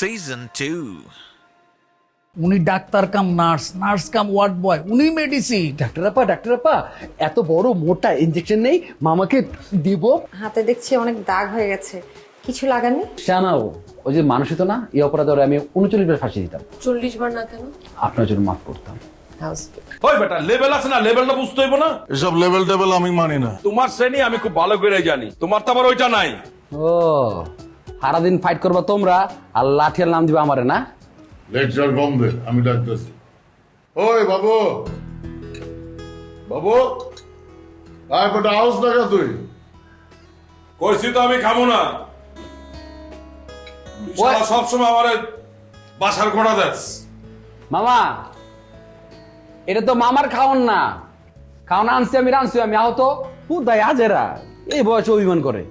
Season 2. উনি doctor cum nurse nurse cum ward boy উনি medicine doctor আপা doctor আপা এত বড় মোটা ইঞ্জেকশন নেই মামাকে দিব। হাতে দেখছি অনেক দাগ হয়ে গেছে কিছু লাগাননি? জানাও ওই যে মানুষই তো না এই অপরাধে ওরে আমি উনচল্লিশ বার ফাঁসি দিতাম। চল্লিশ বার না কেন? আপনার জন্য মাফ করতাম। ওই বেটা লেভেল আছে না লেভেলটা বুঝতে হইব না? এসব লেভেল টেবেল আমি মানি না। তোমার শ্রেণি আমি খুব ভালো করে জানি তোমার তো আবার ওইটা নাই। ও সারাদিন ফাইট করবা তোমরা আর লাঠিয়ার নাম দিবা আমারে না? লেকচার কম আমি ডাকতেছি। ওই বাবু! বাবু! আয় বেটা হাউস দেখা তুই। কইছি তো আমি খাব না। সবসময় আমার বাসার ঘোড়া দেস। মামা এটা তো মামার খাওয়ান না। খাওয়ান আনছি আমি রানছি আমি আহত। পুদাই আজেরা? এই বয়সে অভিমান করে।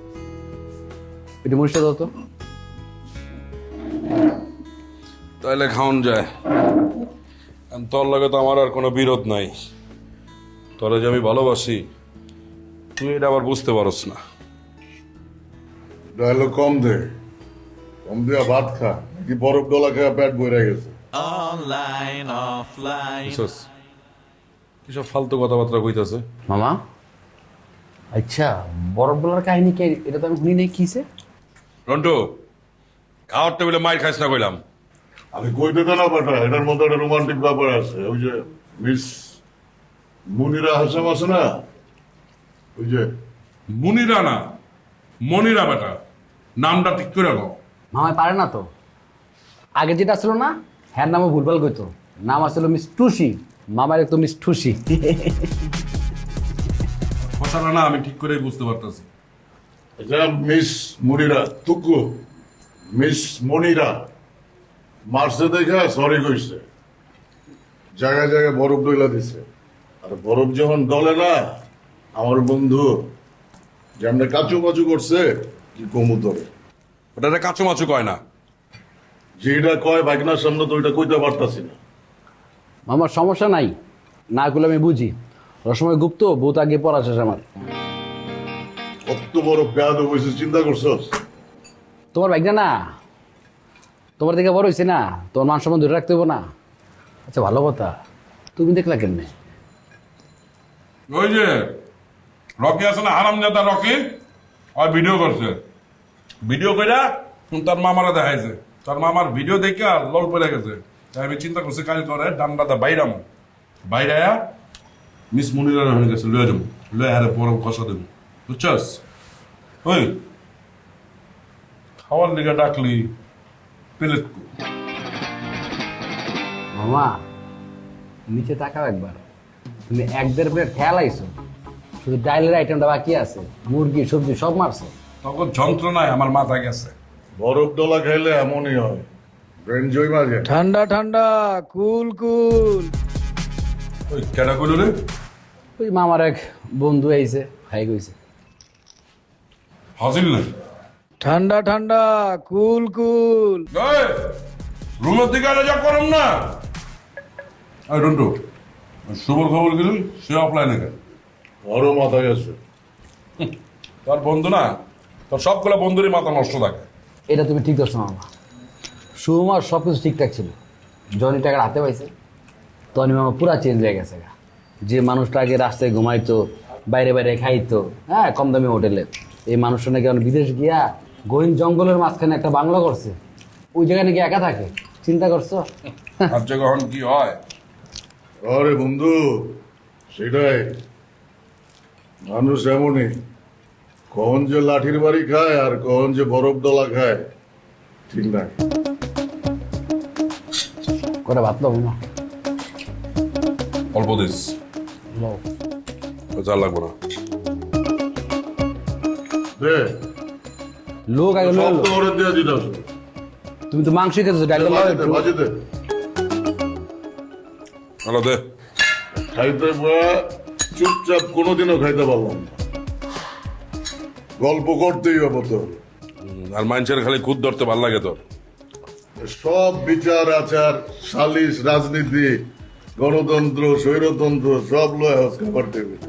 এটা মরিষ্টা দাও তো। তাইলে খাওন যায়। তোর লাগে তো আমার আর কোনো বিরোধ নাই। তোরা যে আমি ভালোবাসি তুই এটা আবার বুঝতে পারস না। ডায়লগ কম দে। কম দিয়া ভাত খা। কি বরফ ডলা খেয়ে পেট বইরা গেছে। Online, offline. বুঝছস? কিসব ফালতু কথাবার্তা কইতাছে? মামা? আচ্ছা বরফ বলার কাহিনী কে? এটা তো আমি শুনি নাই কিসে রন্টু খাওয়ার টেবিলে মাইর খাইস না কইলাম। আমি কইতে তো না বেটা এটার মধ্যে একটা রোমান্টিক ব্যাপার আছে। ওই যে মিস মুনিরা হাসাম আছে না? ওই যে মুনিরা না মনিরা বেটা। নামটা ঠিক করে রাখো মামায় পারে না তো। আগে যেটা ছিল না হ্যার নামও ভুলভাল কইতো। নাম আসলে মিস টুসি মামার তো মিস টুসি। কথাটা না আমি ঠিক করেই বুঝতে পারতেছি। এটা মিস মুনিরা তুকু মিস মনিরা মারছে দেখা সরি কইছে। জায়গায় জায়গায় বরফ ডইলা দিছে। আর বরফ যখন ডলে না আমার বন্ধু যেমন কাচু মাচু করছে কি কমু তোরে? ওটা কাঁচু মাচু কয় না। যেটা কয় বাইকনার সামনে তো ওইটা কইতে পারতাছি না। মামার সমস্যা নাই। না করলে আমি বুঝি। রসময় গুপ্ত বহুত আগে পড়া শেষ আমার। কত বড় পেয়াদ হয়েছে চিন্তা করছস? তোমার বাইকটা না তোমার দিকে বড় হয়েছে না? তোমার মান সম্মান ধরে রাখতে হব না? আচ্ছা ভালো কথা। তুমি দেখলা কেমনে? ওই যে রকি আছে না হারাম জাদা রকি? আর ভিডিও করছে। ভিডিও কইরা তার মামারা দেখাইছে। তার মামার ভিডিও দেখে আর লল পড়ে গেছে। তাই আমি চিন্তা করছি কাল করে ডান্ডাটা বাইরাম বাইরায়া মিস মুনিরা হয়ে গেছে লয়ে যাব। লয়ে হারে পর কষা দেবো। বুঝছস ওই খাওয়ার লিগে ডাকলি প্লেট মামা নিচে তাকাও একবার। তুমি এক দেড় প্লেট খেয়াল আইছো? শুধু ডাইলের আইটেমটা বাকি আছে মুরগি সবজি সব মারছো। তখন যন্ত্রণায় আমার মাথা গেছে। বরফ ডলা খাইলে এমনই হয়। ব্রেন জয় মাঝে। ঠান্ডা ঠান্ডা কুল কুল। ওই কেডা কইল রে? ওই মামার এক বন্ধু আইছে খাই গইছে হাসিল না ঠান্ডা ঠান্ডা কুল কুল। রুমের দিকে আরে যা করম না। এই রন্টু শুভর খবর গেল সে অফলাইনে গেল বড় মাথা গেছে। তার বন্ধু না? তোর সবগুলো বন্ধুরই মাথা নষ্ট থাকে। এটা তুমি ঠিক করছ মামা। সুমার সব কিছু ঠিকঠাক ছিল। জনি টাকার হাতে পাইছে। তনি মামা পুরা চেঞ্জ হয়ে গেছে গা। যে মানুষটা আগে রাস্তায় ঘুমাইতো বাইরে বাইরে খাইতো হ্যাঁ কম দামি হোটেলে। এই মানুষটা নাকি এখন বিদেশ গিয়া গহীন জঙ্গলের মাঝখানে একটা বাংলা করছে। ওই জায়গায় নাকি একা থাকে। চিন্তা করছ? যে কি হয়? আরে বন্ধু সেটাই। মানুষ এমনই। কখন যে লাঠির বাড়ি খায় আর কখন যে বরফ ডলা খায় ঠিক নাই। করে ভাবলো মামা অল্প দিস। যা লাগবো না। দে। লোক আগে সব লইলো দিয়ে দিতে তুমি তো মাংস খেতেছো দে খাইতে চুপচাপ কোনোদিনও খাইতে না। গল্প করতেই হবে তো। আর মানুষের খালি খুদ ধরতে ভালো লাগে তোর। সব বিচার আচার সালিশ রাজনীতি গণতন্ত্র স্বৈরতন্ত্র সব লয় হস খাবার টেবিল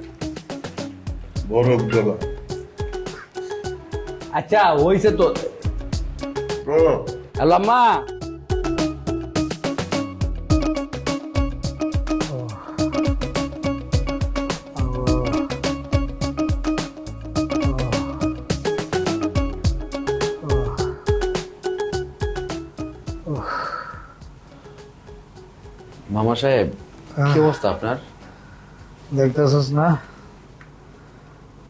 বরফ গলা। আচ্ছা হইছে তো। ও হ্যালো আম্মা মামা সাহেব কি অবস্থা আপনার? দেখতেছিস না?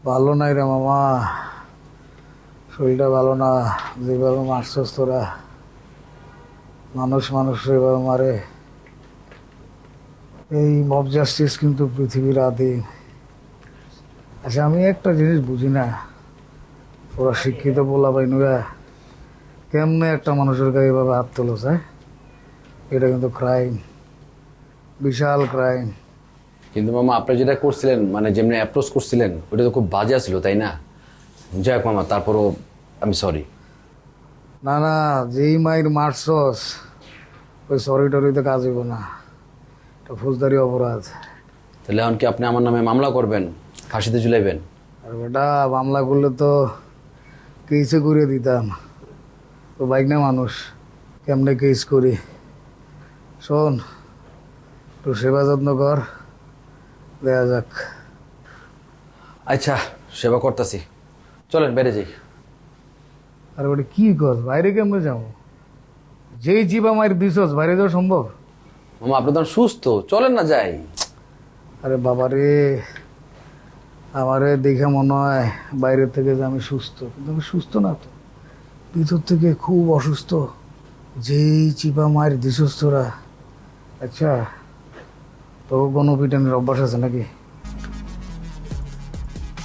ভালো নাই রে মামা। শরীরটা ভালো না, যেভাবে মারছস তোরা, মানুষ মানুষ এভাবে মারে। এই মব জাস্টিস কিন্তু পৃথিবীর আদি আচ্ছা আমি একটা জিনিস বুঝি না। ওরা শিক্ষিত বলা পাই নুয়া কেমনে একটা মানুষের গায়ে এভাবে হাত তোলো হ্যাঁ? এটা কিন্তু ক্রাইম বিশাল ক্রাইম কিন্তু মামা, আপনি যেটা করছিলেন মানে যেমনি অ্যাপ্রোচ করছিলেন, ওটা তো খুব বাজে ছিল তাই না? যাই হোক মামা, তারপরও আমি সরি না না যেই মায়ের মারছস ওই সরি টরিতে কাজ হইব না। এটা ফৌজদারি অপরাধ। তাহলে এখন কি আপনি আমার নামে মামলা করবেন? ফাঁসিতে ঝুলাইবেন? আর বেটা মামলা করলে তো কেসে করে দিতাম। তো বাইক না মানুষ কেমনে কেস করি? শোন একটু সেবা যত্ন কর দেয়া যাক। আচ্ছা সেবা করতেছি। চলেন বেড়ে যাই। আর ওটা কি কর বাইরে কেমনে যাব? যেই জিবা মায়ের দিছস বাইরে যাওয়া সম্ভব? মামা আপনি তো সুস্থ। চলেন না যাই। আরে বাবা রে আমারে দেখে মনে হয় বাইরে থেকে যে আমি সুস্থ। কিন্তু আমি সুস্থ না তো। ভিতর থেকে খুব অসুস্থ। যেই চিপা মায়ের দিছস তোরা আচ্ছা তো গণপিটানের অভ্যাস আছে নাকি?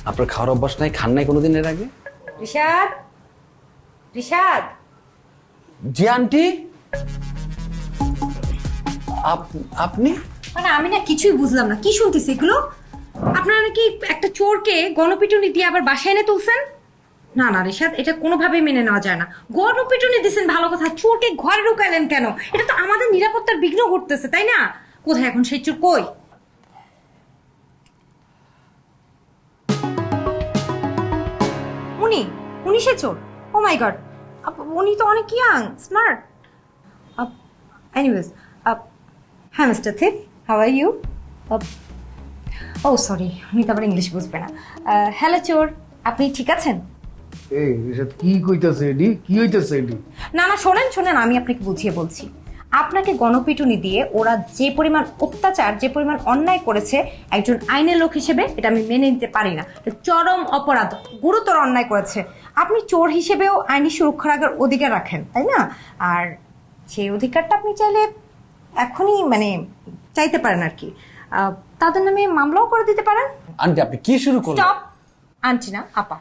আপনার খাওয়ার অভ্যাস নাই খান নাই কোনোদিন এর আগে? রিশাদ রিশাদ। জি আন্টি। আপ- আপনি? মানে আমি না কিছুই বুঝলাম না। কি শুনতেছি এগুলো? আপনারা নাকি একটা চোরকে গণপিটুনি দিয়ে আবার বাসায় এনে তুলছেন? না না রিশাদ এটা কোনোভাবেই মেনে নেওয়া যায় না। গণপিটুনি দিছেন ভালো কথা। চোরকে ঘরে ঢুকাইলেন কেন? এটা তো আমাদের নিরাপত্তার বিঘ্ন ঘটতেছে তাই না? কোথায় এখন সেই চোর? কই? উনি উনি সে চোর? ও মাই গড উনি তো অনেক ইয়াং স্মার্ট এনিওয়েজ হ্যাঁ মিস্টার থিপ how are you oh sorry উনি তো আবার ইংলিশ বুঝবে না। হ্যালো চোর আপনি ঠিক আছেন? এই কি কইতাছে এডি? কি হইতাছে এডি? না না শোনেন শোনেন আমি আপনাকে বুঝিয়ে বলছি। আপনাকে গণপিটুনি দিয়ে ওরা যে পরিমাণ অত্যাচার যে পরিমাণ অন্যায় করেছে একজন আইনের লোক হিসেবে এটা আমি মেনে নিতে পারি না। চরম অপরাধ গুরুতর অন্যায় করেছে। আপনি চোর হিসেবেও আইনি সুরক্ষা রাখার অধিকার রাখেন তাই না? আর সেই অধিকারটা আপনি চাইলে এখনই মানে চাইতে পারেন আর কি। তাদের নামে মামলাও করে দিতে পারেন। আন্টি আপনি কি শুরু করলেন? স্টপ! আনছি না আপা।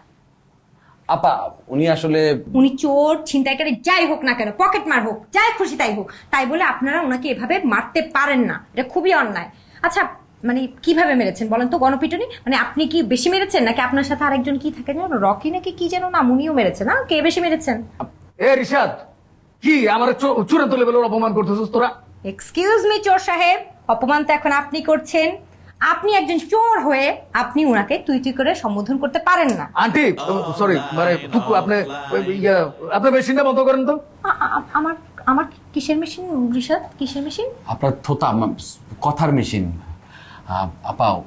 আপা উনি আসলে উনি চোর ছিনতাইকারী যাই হোক না কেন পকেট মার হোক যাই খুশি তাই হোক তাই বলে আপনারা ওনাকে এভাবে মারতে পারেন না। এটা খুবই অন্যায়। আচ্ছা মানে কীভাবে মেরেছেন বলেন তো গণপিটুনি? মানে আপনি কি বেশি মেরেছেন নাকি আপনার সাথে আরেকজন কি থাকে জানো রকি নাকি কি যেন না উনিও মেরেছেন না কে বেশি মেরেছেন? এ রিসাদ কি আমার চূড়া তুলে বেলোর অপমান করতেছিস তোরা? এক্সকিউজ মি চোর সাহেব অপমান তো এখন আপনি করছেন। আপনি একজন চোর হয়ে আপনি ওনাকে তুই তুই করে সম্বোধন করতে পারেন না। আন্টি সরি মানে টুকু আপনি ইয়া, আপনি মেশিনটা বন্ধ করেন তো। আ- আ- আমার আমার কিসের মেশিন রিসাদ কিসের মেশিন? আপনার থোতা মা- কথার মেশিন। আপাও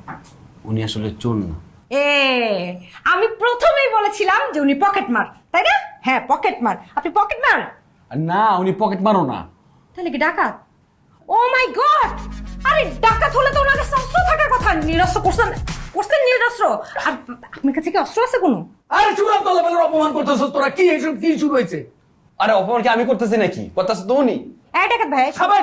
উনি আসলে চোর না। এ আমি প্রথমেই বলেছিলাম যে উনি পকেট মার তাই না? হ্যাঁ পকেট মার। আপনি পকেট মার? আর না উনি পকেট মারো না। তাহলে কি ডাকাত? ও মাই গড আরে ডাকাত হলে তো ওনার কাছে অস্ত্র থাকার কথা। নিরস্ত্র করছেন করছেন নিরস্ত্র। আর আপনার কাছে কি অস্ত্র আছে কোনো? আরে চূড়া তুলে অপমান করতেছিস তোরা। কি এসব কি শুরু হয়েছে? আরে অপমান কি আমি করতেছি নাকি? করতেছে তো উনি। এই ডাকাত ভাই সবাই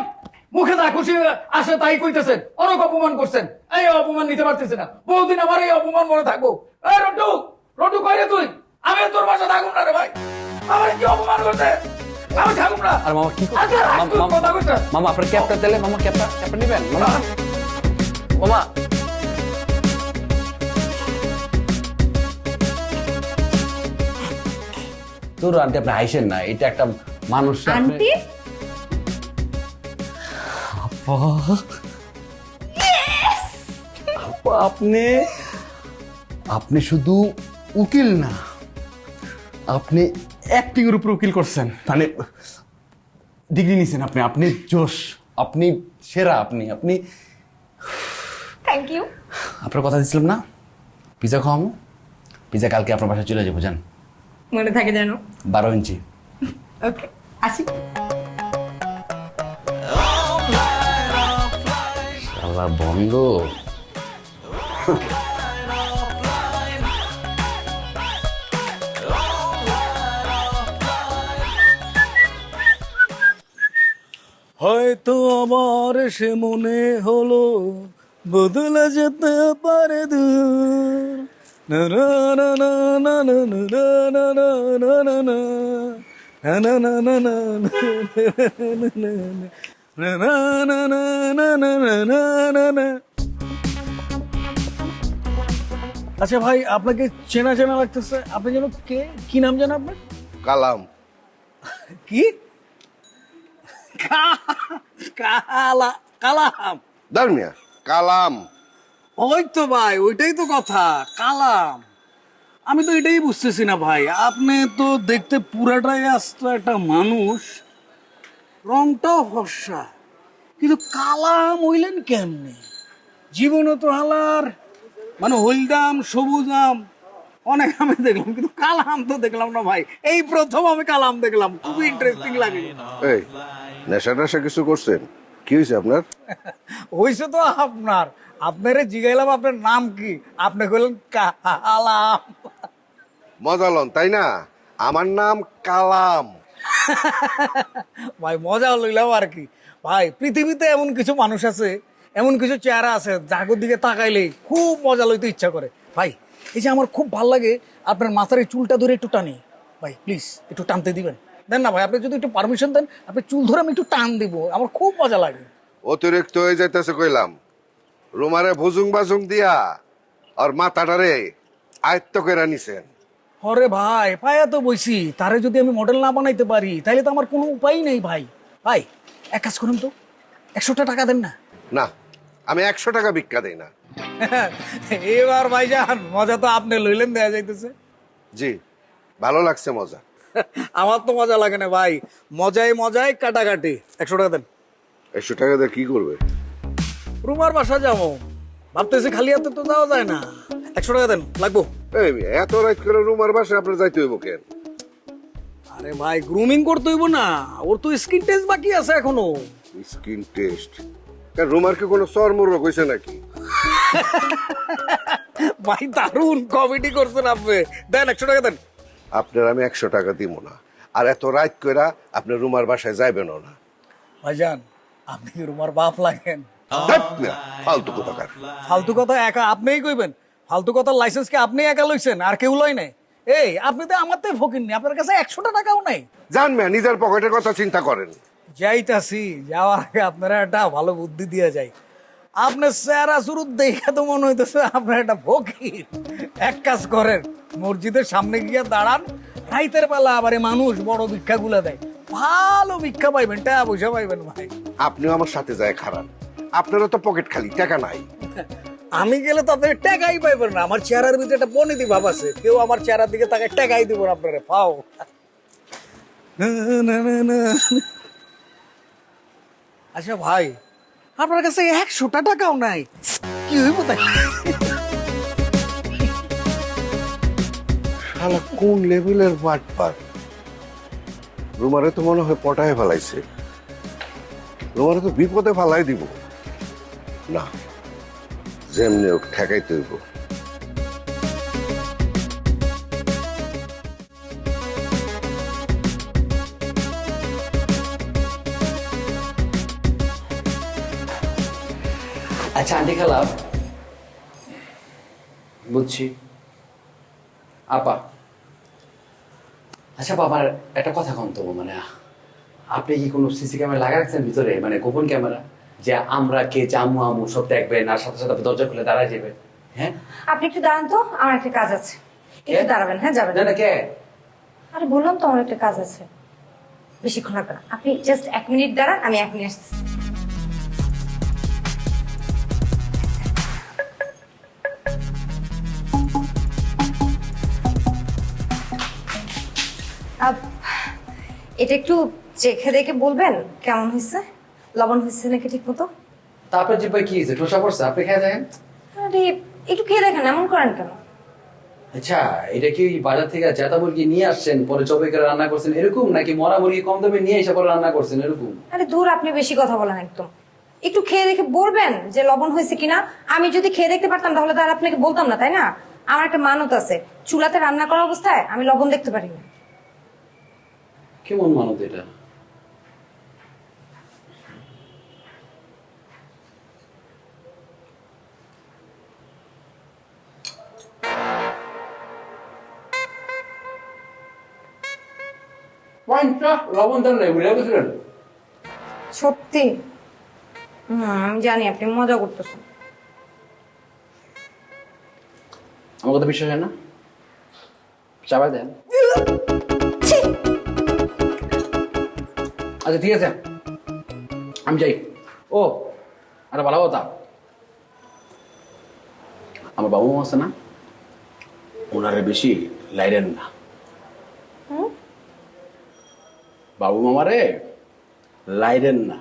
মুখে যা খুশি আসে তাই কইতেছেন। অনেক অপমান করছেন। এই অপমান নিতে পারতেছে না। বহুদিন আমার এই অপমান মনে থাকব। এই রন্টু রন্টু কই রে তুই? আমি তোর বাসা থাকুম না রে ভাই। আমার কি অপমান করছে না আর মামা কি মামা- আপনার ক্যাপটা দিলে মামা ক্যাপটা ক্যাপটা নেবেন? মামা। মামা। তোর আন্টি আপনি হাইসেন না এটা একটা মানুষ আন্টি? আপা আপা, আপনি আপনি শুধু উকিল না আপনি অ্যাক্টিং এর উপর উকিল করছেন। মানে ডিগ্রি নিছেন আপনি আপনি জোশ। আপনি সেরা আপনি আপনি থ্যাংক ইউ আপনার কথা দিচ্ছিলাম না? পিজা খাওয়ামো? পিজা কালকে আপনার বাসায় চলে যাব যান। মনে থাকে জানো বারো ইঞ্চি। ওকে আসি। শালা বন্ধ। হয়তো আমার সে মনে হলো বদলে যেতে পারে দূর আচ্ছা ভাই আপনাকে চেনা চেনা লাগতেছে আপনি যেন কে কি নাম জানো আপনার কালাম কি কালা কালাম দারমিয়া কালাম। ওই তো ভাই ওইটাই তো কথা কালাম। আমি তো এটাই বুঝতেছি না ভাই আপনি তো দেখতে পুরাটাই আসতো একটা মানুষ রংটাও ফর্সা কিন্তু কালাম হইলেন কেমনে? জীবনে তো হালার মানে হলদাম সবুজাম। অনেক আমি দেখলাম কিন্তু কালাম তো দেখলাম না ভাই। এই প্রথম আমি কালাম দেখলাম খুবই ইন্টারেস্টিং লাগে। এই নেশা টেশা কিছু করছেন? কি হয়েছে আপনার? হয়েছে তো আপনার। আপনারে জিগাইলাম আপনার নাম কি? আপনি বললেন কালাম মজা লন তাই না? আমার নাম কালাম ভাই মজা লইলাম আর কি। ভাই পৃথিবীতে এমন কিছু মানুষ আছে এমন কিছু চেহারা আছে জাগর দিকে তাকাইলে খুব মজা লইতে ইচ্ছা করে। ভাই এই যে আমার খুব ভালো লাগে আপনার মাথার এই চুলটা ধরে একটু টানি। ভাই প্লিজ একটু টানতে দিবেন। দেন না ভাই আপনি যদি একটু পারমিশন দেন আপনি চুল ধরে আমি একটু টান দিব। আমার খুব মজা লাগে। অতিরিক্ত হয়ে যাইতেছে কইলাম। রুমারে ভুজুং বাজুং দিয়া আর মাথাটারে আয়ত্ত করে নিছেন। হরে ভাই পায়া তো বইছি তারে যদি আমি মডেল না বানাইতে পারি তাহলে তো আমার কোনো উপায় নেই ভাই। ভাই এক কাজ করুন তো একশোটা টাকা দেন না। না আমি একশো টাকা ভিক্ষা দেই না। এবার ভাইজান মজা তো আপনি লইলেন দেয়া যাইতেছে। জি ভালো লাগছে মজা। আমার তো মজা লাগে না ভাই। মজাই মজাই কাটাকাটি। একশো টাকা দেন। একশো টাকা দিয়ে কি করবে? রুমার বাসা যাব। ভাবতেছি খালি হাতে তো যাওয়া যায় না। একশো টাকা দেন লাগবো? এই এত রাত করে রুমার বাসায় আপনার যাইতে হইব কেন? আরে ভাই গ্রুমিং করতে হইব না। ওর তো স্কিন টেস্ট বাকি আছে এখনও। স্কিন টেস্ট রুমার কি কোনো সর মুরগ হয়েছে নাকি? ভাই দারুণ কমেডি করছেন আপনি। দেন একশো টাকা দেন। আপনার আমি একশো টাকা দিব না। আর এত রাত কইরা আপনি রুমার বাসায় যাইবেন না। ভাইজান আপনি কি রুমার বাপ লাগেন? ধ্যাৎ না, ফালতু কোথাকার ফালতু কথা একা আপনিই কইবেন। ফালতু কথার লাইসেন্স কি আপনি একা লইছেন? আর কেউ লয় নাই। এই আপনি তো আমার তো ফকির নি আপনার কাছে একশোটা টাকাও নাই। জানবে নিজের পকেটের কথা চিন্তা করেন। যাইতাছি যাওয়ার আগে আপনারা একটা ভালো বুদ্ধি দিয়ে যাই। আপনার চেহারা শুরু দেখে তো মনে হইতেছে আপনার একটা ফকির। এক কাজ করেন মসজিদের সামনে গিয়ে দাঁড়ান রাইতের বেলা আবার মানুষ বড় ভিক্ষাগুলো দেয়। ভালো ভিক্ষা পাইবেন টাকা পয়সা পাইবেন ভাই। আপনিও আমার সাথে যায় খারাপ আপনারও তো পকেট খালি টাকা নাই। আমি গেলে তো আপনার টাকাই পাইবেন না আমার চেহারার ভিতরে একটা বনিদি ভাব আছে। কেউ আমার চেহারার দিকে তাকে টাকাই দিব না আপনারে পাও। আচ্ছা ভাই, আপনার কাছে একশোটা টাকাও নাই। কি হইব তাই? শালা, কোন লেভেলের পাট পাট রুমারে তো মনে হয় পটায় ফেলাইছে। রুমারে তো বিপদে ফালাই দিব। না, যেমনি ঠেকাইতে হইব। খালা বুঝছি। আপা। আচ্ছা বাবার একটা কথা কম তো মানে আপনি কি কোনো সিসি ক্যামেরা লাগা রাখছেন ভিতরে? মানে গোপন ক্যামেরা? যে আমরা কে জামু আমু সব দেখবেন আর সাথে সাথে দরজা খুলে দাঁড়ায় যাবেন। হ্যাঁ? আপনি একটু দাঁড়ান তো আমার একটা কাজ আছে। একটু দাঁড়াবেন হ্যাঁ যাবেন। না না কে? আরে বললাম তো আমার একটা কাজ আছে। বেশিক্ষণ লাগবে আপনি জাস্ট এক মিনিট দাঁড়ান আমি এক মিনিট আসতেছি। এটা একটু চেখে দেখে বলবেন কেমন হয়েছে? লবণ হয়েছে নাকি ঠিক মতো তারপর যে ভাই কি হয়েছে? টোসা পড়ছে? আপনি খেয়ে দেখেন? আরে একটু খেয়ে দেখেন এমন করেন কেন? আচ্ছা এটা কি বাজার থেকে জেতা মুরগি নিয়ে আসছেন পরে চবে করে রান্না করছেন এরকম? নাকি মরা মুরগি কম দামে নিয়ে এসে পরে রান্না করছেন এরকম? আরে দূর আপনি বেশি কথা বলেন একদম। একটু খেয়ে দেখে বলবেন যে লবণ হয়েছে কিনা। আমি যদি খেয়ে দেখতে পারতাম তাহলে তো আর আপনাকে বলতাম না তাই না? আমার একটা মানত আছে। চুলাতে রান্না করা অবস্থায় আমি লবণ দেখতে পারি না। কেমন মানত এটা? সত্যি? হুম আমি জানি আপনি মজা করতেছেন। আমার কথা বিশ্বাস হয় না? চাপাই দেন। আচ্ছা ঠিক আছে। আমি যাই। ও আরে ভালো কথা। আমার বাবু মা আছে না? ওনারে বেশি লাইরেন না। বাবু মামারে লাইরেন না।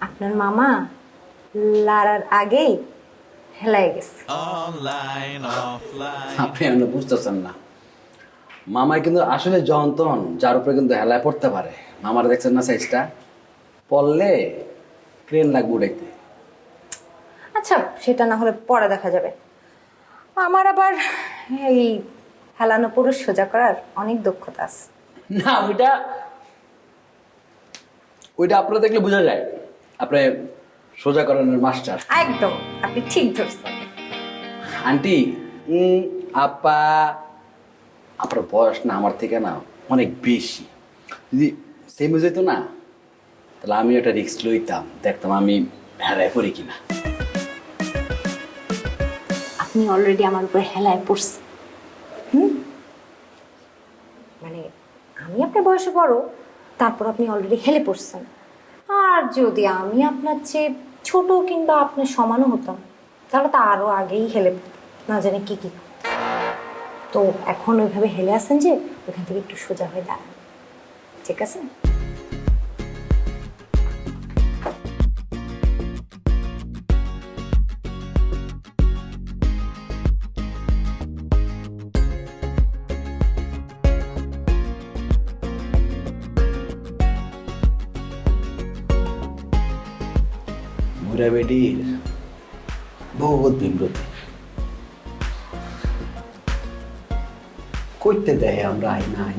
আপনার মামা লারার আগেই হেলাই গেছে। Online, offline. আপনি এমন বুঝতেছেন না। মামাই কিন্তু আসলে যন্ত্রণ যার উপরে কিন্তু হেলায় পড়তে পারে। মামার দেখছেন না সাইজটা পড়লে ক্রেন লাগবে উঠাইতে আচ্ছা সেটা না হলে পরে দেখা যাবে। আমার আবার এই হেলানো পুরুষ সোজা করার অনেক দক্ষতা আছে। না ওইটা ওইটা আপনারা দেখলে বোঝা যায়। আপনি সোজা করানোর মাস্টার একদম আপনি ঠিক ধরছেন। আন্টি উম, আপা আপনার বয়স না, আমার থেকে না অনেক বেশি। যদি সেম হয়ে যেত না, তাহলে আমি একটা রিক্স লইতাম। দেখতাম আমি হেরায় পড়ি কিনা। আপনি অলরেডি আমার উপরে হেলায় পড়ছেন। হুম? মানে আমি আপনার বয়সে বড়, তারপর আপনি অলরেডি হেলে পড়ছেন। আর যদি আমি আপনার চেয়ে ছোট কিংবা আপনার সমানও হতাম, তাহলে তো আরও আগেই হেলে। না জানি কি কি তো এখন ওইভাবে হেলে আসেন যে ওখান থেকে একটু সোজা হয়ে দাঁড়ান। ঠিক আছে? বুড়া বেটির বহুত বিব্রতি করতে দেয় আমরা আই নাই।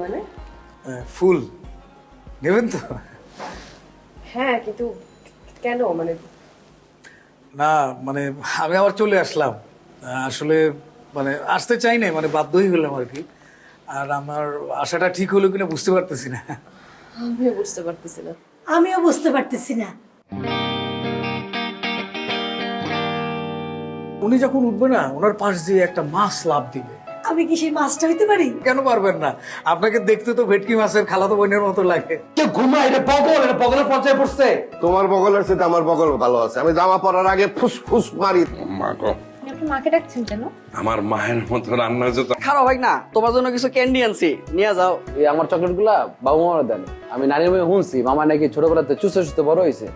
মানে? ফুল। নেবেন তো? হ্যাঁ কিন্তু কেন? মানে না মানে আমি আবার চলে আসলাম। আসলে মানে আসতে চাই নাই মানে বাধ্যই হলাম আর কি। আর আমার আশাটা ঠিক হলো কিনা বুঝতে পারতেছি না। আমিও বুঝতে পারতেছি না। আমিও বুঝতে পারতেছি না। উনি যখন উঠবে না ওনার পাশ দিয়ে একটা মাছ লাভ দিবে। আমি কি সেই মাছটা হইতে পারি? কেন পারবেন না? আপনাকে দেখতে তো ভেটকি মাছের খালাতো বোনের মতো লাগে। কে ঘুমা এটা পগল? এটা পগলের পর্যায়ে পড়ছে। তোমার বগলের সাথে আমার বগল ভালো আছে। আমি জামা পরার আগে ফুস ফুস মারি মা গো। আপনি মাকে ডাকছেন কেন? আমার মায়ের মতো রান্না হচ্ছে তো খারাপ ভাই না তোমার জন্য কিছু ক্যান্ডি আনছি নিয়ে যাও। এই আমার চকলেটগুলা বাবু মামারা দেন। আমি নানির মেয়ে শুনছি মামা নাকি ছোটবেলাতে চুষে চুষতে বড় হয়েছে।